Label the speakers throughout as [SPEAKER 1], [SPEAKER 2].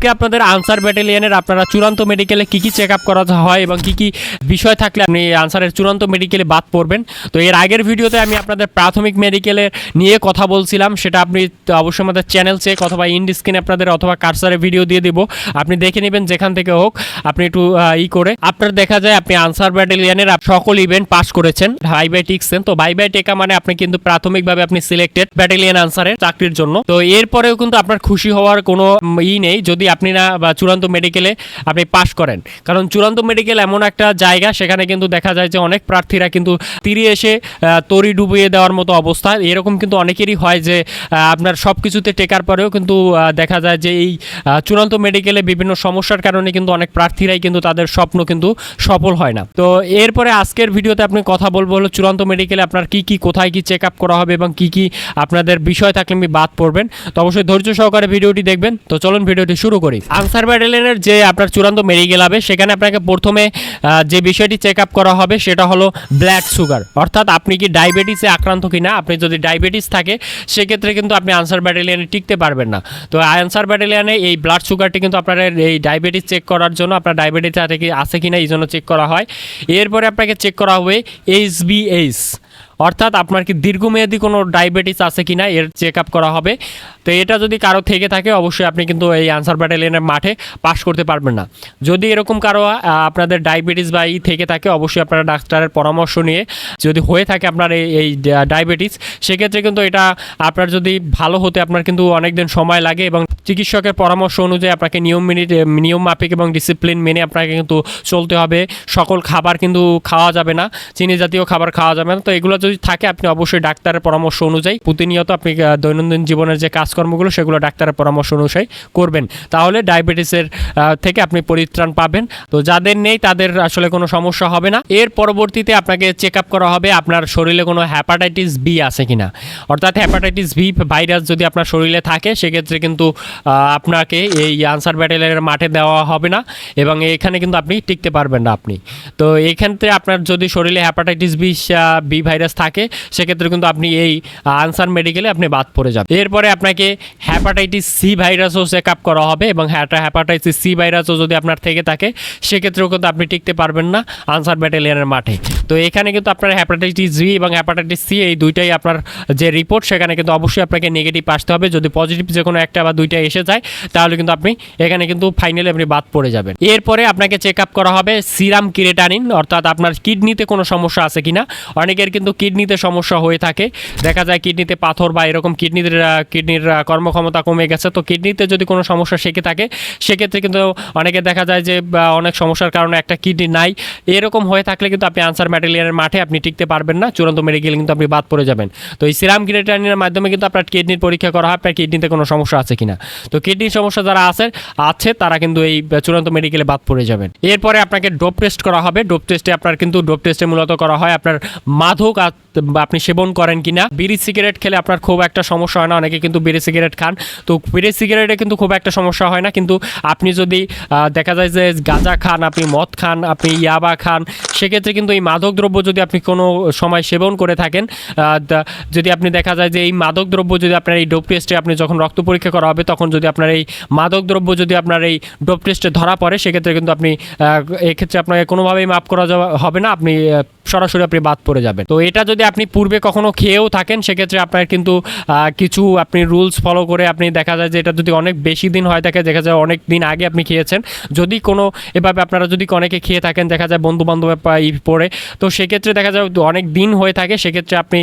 [SPEAKER 1] আজকে আপনাদের আনসার ব্যাটালিয়নের আপনারা চূড়ান্ত মেডিকেলে কি কি চেক আপ করা হয় এবং কি কি বিষয় থাকলে আপনি আনসারের চূড়ান্ত মেডিকেলে বাদ পড়বেন। তো এর আগের ভিডিওতে আমি আপনাদের প্রাথমিক মেডিকেলের নিয়ে কথা বলছিলাম, সেটা আপনি অবশ্যই আমাদের চ্যানেল চেক অথবা ইন্ড স্ক্রিনে আপনাদের অথবা কার্সারে ভিডিও দিয়ে দিব। আপনি দেখে নেবেন যেখান থেকে হোক, আপনি একটু ই করে। আপনার দেখা যায় আপনি আনসার ব্যাটালিয়নের সকল ইভেন্ট পাস করেছেন ভাই বাই তো ভাই বাই টেকা মানে আপনি কিন্তু প্রাথমিকভাবে আপনি সিলেক্টেড ব্যাটালিয়ন আনসারের চাকরির জন্য। তো এরপরেও কিন্তু আপনার খুশি হওয়ার কোনো ই নেই। যদি আপনি না বা চূড়ান্ত মেডিকেলে আপনি পাশ করেন। কারণ চূড়ান্ত মেডিকেল এমন একটা জায়গা, সেখানে কিন্তু দেখা যায় যে অনেক প্রার্থীরা কিন্তু তীরে এসে তরি ডুবিয়ে দেওয়ার মতো অবস্থা। এরকম কিন্তু অনেকেরই হয় যে আপনার সব কিছুতে টেকার পরেও কিন্তু দেখা যায় যে এই চূড়ান্ত মেডিকেলে বিভিন্ন সমস্যার কারণে কিন্তু অনেক প্রার্থীরাই কিন্তু তাদের স্বপ্ন কিন্তু সফল হয় না। তো এরপরে আজকের ভিডিওতে আপনি কথা বলব হলো চূড়ান্ত মেডিকেলে আপনার কি কি, কোথায় কি চেক আপ করা হবে এবং কি কি আপনাদের বিষয় থাকলে আপনি বাদ পড়বেন। তো অবশ্যই ধৈর্য সহকারে ভিডিওটি দেখবেন। তো চলুন ভিডিওটি শুরু করি আনসার ব্যাটালিয়নের যে আপনার চূড়ান্ত মেডিকেল হবে সেখানে আপনাকে প্রথমে যে বিষয়টি চেক আপ করা হবে, সেটা হলো ব্লাড সুগার অর্থাৎ আপনি কি ডায়াবেটিসে আক্রান্ত কিনা, আপনি যদি ডায়াবেটিস থাকে, সেক্ষেত্রে কিন্তু আপনি আনসার ব্যাটালিয়নে টিকতে পারবেন না। তো আনসার ব্যাটালিয়নে এই ব্লাড সুগারটি কিন্তু আপনার এই ডায়াবেটিস চেক করার জন্য, আপনার ডায়াবেটিস আছে কি কিনা, এই জন্য চেক করা হয়। এরপরে আপনাকে চেক করা হবে এইচ অর্থাৎ আপনার কি দীর্ঘমেয়াদী কোনো ডায়াবেটিস আছে কি না, এর চেক আপ করা হবে। তো এটা যদি কারও থেকে থাকে, অবশ্যই আপনি কিন্তু এই আনসার ব্যাটালিয়নের মাঠে পাশ করতে পারবেন না। যদি এরকম কারও আপনাদের ডায়াবেটিস বা ই থেকে থাকে, অবশ্যই আপনারা ডাক্তারের পরামর্শ নিয়ে যদি হয়ে থাকে আপনার এই ডায়াবেটিস, সেক্ষেত্রে কিন্তু এটা আপনার যদি ভালো হতে আপনার কিন্তু অনেক দিন সময় লাগে এবং চিকিৎসকের পরামর্শ অনুযায়ী আপনাকে নিয়ম মেনে, নিয়ম মাফিক এবং ডিসিপ্লিন মেনে আপনাকে কিন্তু চলতে হবে। সকল খাবার কিন্তু খাওয়া যাবে না, চিনি জাতীয় খাবার খাওয়া যাবে না। তো এগুলো যদি থাকে, আপনি অবশ্যই ডাক্তারের পরামর্শ অনুযায়ী, প্রতিনিয়ত আপনি দৈনন্দিন জীবনের যে কাজকর্মগুলো, সেগুলো ডাক্তারের পরামর্শ অনুযায়ী করবেন। তাহলে ডায়াবেটিসের থেকে আপনি পরিত্রাণ পাবেন। তো যাদের নেই, তাদের আসলে কোনো সমস্যা হবে না। এর পরবর্তীতে আপনাকে চেক আপ করা হবে, আপনার শরীরে কোনো হ্যাপাটাইটিস বি আছে কিনা। অর্থাৎ হ্যাপাটাইটিস বি ভাইরাস যদি আপনার শরীরে থাকে, সেক্ষেত্রে কিন্তু আপনাকে এই আনসার ব্যাটেলের মাঠে দেওয়া হবে না এবং এখানে কিন্তু আপনি টিকতে পারবেন না আপনি। তো এখানতে আপনার যদি শরীরে হ্যাপাটাইটিস বি বি ভাইরাস থাকে, সেক্ষেত্রে কিন্তু আপনি এই আনসার মেডিকেলে আপনি বাদ পড়ে যাবেন। এরপরে আপনাকে হ্যাপাটাইটিস সি ভাইরাসও চেক আপ করা হবে এবং হ্যাপাটাইটিস সি ভাইরাসও যদি আপনার থেকে থাকে, সেক্ষেত্রেও কিন্তু আপনি টিকতে পারবেন না আনসার ব্যাটালিয়নের মাঠে। তো এখানে কিন্তু আপনার হ্যাপাটাইটিস বি এবং হ্যাপাটাইটিস সি এই দুইটাই আপনার যে রিপোর্ট সেখানে কিন্তু অবশ্যই আপনাকে নেগেটিভ আসতে হবে। যদি পজিটিভ যে কোনো একটা বা দুইটা এসে যায়, তাহলে কিন্তু আপনি এখানে কিন্তু ফাইনালি আপনি বাদ পড়ে যাবেন। এরপরে আপনাকে চেক আপ করা হবে সিরাম কিরেটানিন অর্থাৎ আপনার কিডনিতে কোনো সমস্যা আছে কিনা। অনেকের কিন্তু কিডনিতে সমস্যা হয়ে থাকে। দেখা যায় কিডনিতে পাথর বা এরকম কিডনির কিডনির কর্মক্ষমতা কমে গেছে। তো কিডনিতে যদি কোনো সমস্যা সেকে থাকে, সেক্ষেত্রে কিন্তু অনেকে দেখা যায় যে অনেক সমস্যার কারণে একটা কিডনি নাই। এরকম হয়ে থাকলে কিন্তু আপনি আনসার ম্যাটেরিয়ালের মাঠে আপনি টিকতে পারবেন না। চূড়ান্ত মেডিকেল কিন্তু আপনি বাদ পড়ে যাবেন। তো এই সিরাম কিরেটানিনের মাধ্যমে কিন্তু আপনার কিডনির পরীক্ষা করা হয় আপনার কিডনিতে কোনো সমস্যা আছে কিনা। তো কিডনির সমস্যা যারা আছে আছে, তারা কিন্তু এই চূড়ান্ত মেডিকেলে বাদ পড়ে যাবেন। এরপরে আপনাকে ডোপ টেস্ট করা হবে। ডোপ টেস্টে আপনার কিন্তু ডোপ টেস্টে মূলত করা হয় আপনার বা আপনি সেবন করেন কিনা? বিড়ি সিগারেট খেলে আপনার খুব একটা সমস্যা হয় না। অনেকে কিন্তু বিড়ি সিগারেট খান। তো বিড়ি সিগারেটে কিন্তু খুব একটা সমস্যা হয় না। কিন্তু আপনি যদি দেখা যায় যে গাঁজা খান, আপনি মদ খান, আপনি ইয়াবা খান, সেক্ষেত্রে কিন্তু এই মাদক দ্রব্য যদি আপনি কোনো সময় সেবন করে থাকেন যদি আপনি দেখা যায় যে এই মাদক দ্রব্য যদি আপনার এই ডোপ টেস্টে আপনি যখন রক্ত পরীক্ষা করা হবে, তখন যদি আপনার এই মাদক দ্রব্য যদি আপনার এই ডোপ টেস্টে ধরা পড়ে, সেক্ষেত্রে কিন্তু আপনি এক্ষেত্রে আপনাকে কোনোভাবেই মাফ করা হবে না। আপনি সরাসরি আপনি বাদ পড়ে যাবেন। তো এটা যদি আপনি পূর্বে কখনো খেয়েও থাকেন, সেক্ষেত্রে আপনার কিন্তু কিছু আপনি রুলস ফলো করে আপনি দেখা যায় যে এটা যদি অনেক বেশি দিন হয় থাকে, দেখা যায় অনেক দিন আগে আপনি খেয়েছেন। যদি কোনো, এভাবে আপনারা যদি অনেকে খেয়ে থাকেন, দেখা যায় বন্ধু বান্ধবের পড়ে, তো সেক্ষেত্রে দেখা যায় অনেক দিন হয়ে থাকে, সেক্ষেত্রে আপনি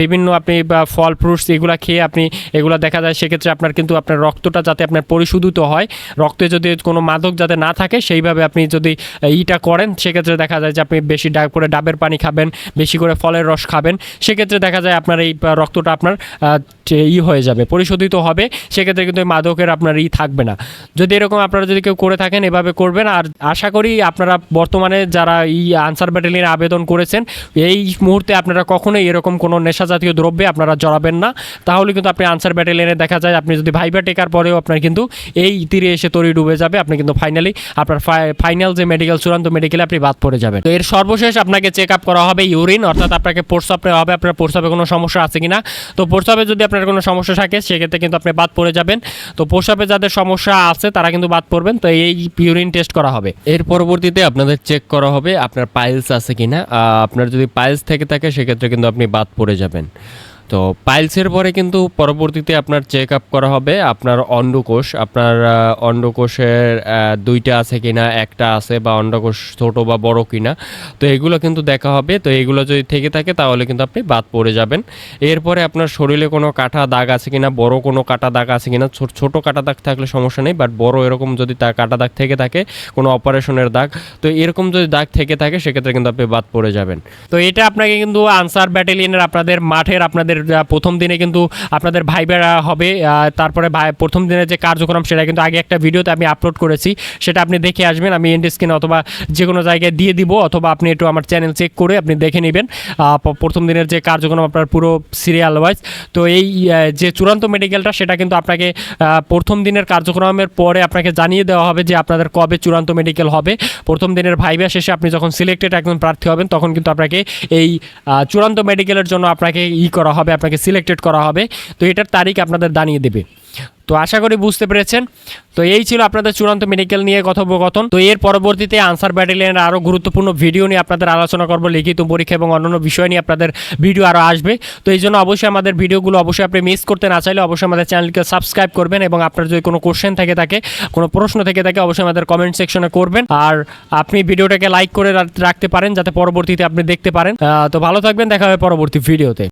[SPEAKER 1] বিভিন্ন আপনি ফল ফ্রুটস এগুলো খেয়ে আপনি, এগুলো দেখা যায় সেক্ষেত্রে আপনার কিন্তু আপনার রক্তটা যাতে আপনার পরিশোধিত হয়। রক্তে যদি কোনো মাদক যাতে না থাকে, সেইভাবে আপনি যদি ইটা করেন, সেক্ষেত্রে দেখা যায় যে আপনি বেশি ডাব করে ডাবের পানি খাবেন, বেশি করে ফলের রস খাবেন। সেক্ষেত্রে দেখা যায় আপনার এই রক্তটা আপনার ই হয়ে যাবে, পরিশোধিত হবে, সেক্ষেত্রে কিন্তু মাদকের আপনার ই থাকবে না। যদি এরকম আপনারা যদি কেউ করে থাকেন, এভাবে করবেন, আর আশা করি আপনারা বর্তমানে যারা এই আনসার ব্যাটালিয়নে আবেদন করেছেন, এই মুহূর্তে আপনারা কখনোই এরকম কোনো নেশা জাতীয় দ্রব্যে আপনারা জড়াবেন না। তাহলে কিন্তু আপনি আনসার ব্যাটালিয়নে দেখা যায়, আপনি যদি ভাইবা টেকার পরেও আপনার কিন্তু এই তীরে এসে তরি ডুবে যাবে, আপনি কিন্তু ফাইনালি আপনার ফাইনাল যে মেডিকেল চূড়ান্ত মেডিকেলে আপনি বাদ পড়ে যাবেন। তো এর সর্বশেষ আপনাকে চেক আপ করা হবে ইউরিন অর্থাৎ আপনাকে প্রস্রাব নেওয়া হবে। আপনার প্রস্রাবে কোনো সমস্যা আছে কিনা? তো প্রস্রাবে যদি আপনার কোনো সমস্যা থাকে, সেক্ষেত্রে কিন্তু আপনি বাদ পড়ে যাবেন। তো প্রস্রাবে যাদের সমস্যা আছে, তারা কিন্তু বাদ পড়বেন। তো এই ইউরিন টেস্ট করা হবে। এর পরবর্তীতে আপনাদের চেক করা হবে, আপনার পাইলস আছে কিনা। আপনার যদি পাইলস থেকে থাকে, সেক্ষেত্রে কিন্তু আপনি বাদ পড়ে যাবেন। তো পাইলসের পরে কিন্তু পরবর্তীতে আপনার চেক আপ করা হবে, আপনার অন্ডকোষ, আপনার অন্ডকোষের দুইটা আছে কিনা, একটা আছে বা অন্ডকোষ ছোট বা বড় কিনা, তো এগুলো কিন্তু দেখা হবে, তো এগুলো যদি থেকে থাকে তাহলে কিন্তু আপনি বাদ পড়ে যাবেন। এরপরে আপনার শরীরে কোনো কাটা দাগ আছে কিনা, বড় কোনো কাটা দাগ আছে কিনা, ছোট কাটা দাগ থাকলে সমস্যা নেই বাট বড় এরকম যদি তা কাটা দাগ থেকে থাকে, কোনো অপারেশনের দাগ, তো এরকম যদি দাগ থেকে থাকে, সেক্ষেত্রে কিন্তু আপনি বাদ পড়ে যাবেন। তো এটা আপনাকে কিন্তু আনসার ব্যাটালিয়নের আপনাদের মাঠের, আপনাদের আহ, প্রথম দিনে কিন্তু আপনাদের ভাইবেরা হবে তারপরে ভাই প্রথম দিনের যে কার্যক্রম সেটা কিন্তু আগে একটা ভিডিওতে আমি আপলোড করেছি সেটা আপনি দেখে আসবেন আমি এন্ড স্ক্রিনে অথবা যে কোনো জায়গায় দিয়ে দিব অথবা আপনি একটু আমার চ্যানেল চেক করে আপনি দেখে নেবেন প্রথম দিনের যে কার্যক্রম আপনার পুরো সিরিয়াল ওয়াইজ তো এই যে চূড়ান্ত মেডিকেলটা সেটা কিন্তু আপনাকে প্রথম দিনের কার্যক্রমের পরে আপনাকে জানিয়ে দেওয়া হবে যে আপনাদের কবে চূড়ান্ত মেডিকেল হবে প্রথম দিনের ভাইবা শেষে আপনি যখন সিলেক্টেড একজন প্রার্থী হবেন তখন কিন্তু আপনাকে এই চূড়ান্ত মেডিকেলের জন্য আপনাকে ই করা হবে। আপনাকে সিলেক্টেড করা হবে। তো এটার তারিখ আপনাদের দাঁড়িয়ে দেবে। তো আশা করি বুঝতে পেরেছেন। তো এই ছিল আপনাদের চূড়ান্ত মেডিকেল নিয়ে কথোপকথন। তো এর পরবর্তীতে আনসার ব্যাটালিয়নের আরও গুরুত্বপূর্ণ ভিডিও নিয়ে আপনাদের আলোচনা করব, লিখিত পরীক্ষা এবং অন্যান্য বিষয় নিয়ে আপনাদের ভিডিও আরও আসবে। তো এই জন্য অবশ্যই আমাদের ভিডিওগুলো অবশ্যই আপনি মিস করতে না চাইলে অবশ্যই আমাদের চ্যানেলকে সাবস্ক্রাইব করবেন এবং আপনার যদি কোনো কোশ্চেন থেকে, থাকে, কোনো প্রশ্ন থেকে, থাকে, অবশ্যই আমাদের কমেন্ট সেকশনে করবেন। আর আপনি ভিডিওটাকে লাইক করে রাখতে পারেন, যাতে পরবর্তীতে আপনি দেখতে পারেন। তো ভালো থাকবেন, দেখা হবে পরবর্তী ভিডিওতে